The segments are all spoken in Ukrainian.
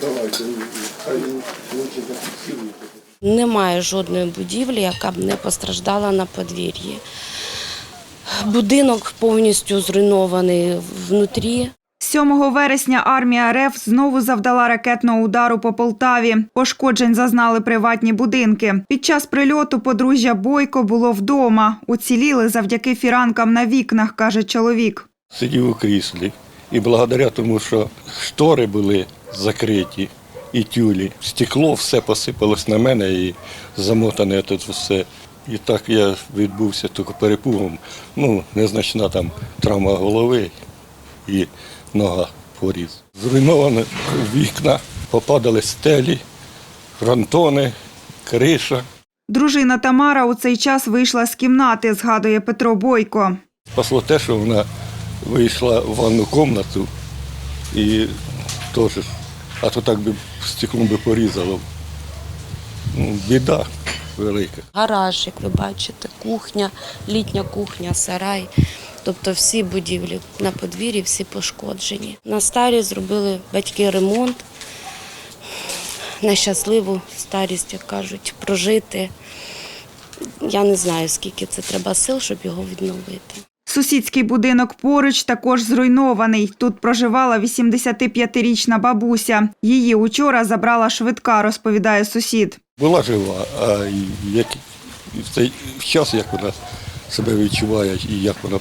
Давайте, хай лучше зафіксують. Немає жодної будівлі, яка б не постраждала на подвір'ї. Будинок повністю зруйнований внутрі. 7 вересня армія РФ знову завдала ракетного удару по Полтаві. Пошкоджень зазнали приватні будинки. Під час прильоту подружжя Бойко було вдома. Уціліли завдяки фіранкам на вікнах, каже чоловік. сидів у кріслі. І благодаря тому, що штори були закриті і тюлі, стекло все посипалось на мене і замотане тут все. І так я відбувся тільки перепугом. Ну, незначна там травма голови і нога поріз. Зруйновано вікна, попадали стелі, фронтони, криша. Дружина Тамара у цей час вийшла з кімнати, згадує Петро Бойко. Спасло те, що вона вийшла в ванну кімнату і теж, а то так би стеклом би порізало. Ну, біда велика. Гараж, як ви бачите, кухня, літня кухня, сарай. Тобто всі будівлі на подвір'ї, всі пошкоджені. На старі зробили батьки ремонт. На щасливу старість, як кажуть, прожити. Я не знаю, скільки це треба сил, щоб його відновити. Сусідський будинок поруч також зруйнований. Тут проживала 85-річна бабуся. Її учора забрала швидка, розповідає сусід. Була жива, а як, в цей час, як вона себе відчуває і як вона,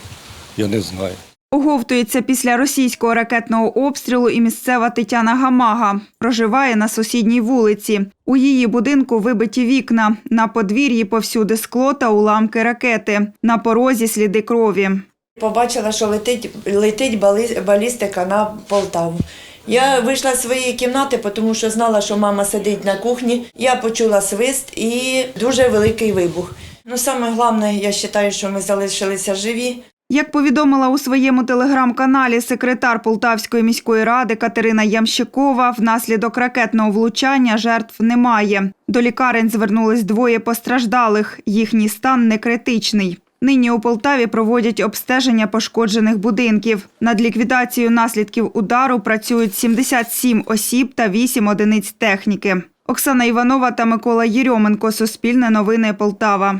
я не знаю. Оговтується після російського ракетного обстрілу і місцева Тетяна Гамага. Проживає на сусідній вулиці. У її будинку вибиті вікна. На подвір'ї повсюди скло та уламки ракети. На порозі сліди крові. Побачила, що летить, летить балістика на Полтаву. Я вийшла з своєї кімнати, тому що знала, що мама сидить на кухні. Я почула свист і дуже великий вибух. Ну, саме головне, я вважаю, що ми залишилися живі. Як повідомила у своєму телеграм-каналі секретар Полтавської міської ради Катерина Ямщикова, внаслідок ракетного влучання жертв немає. До лікарень звернулись двоє постраждалих. Їхній стан не критичний. Нині у Полтаві проводять обстеження пошкоджених будинків. Над ліквідацією наслідків удару працюють 77 осіб та 8 одиниць техніки. Оксана Іванова та Микола Єрьоменко. Суспільне новини Полтава.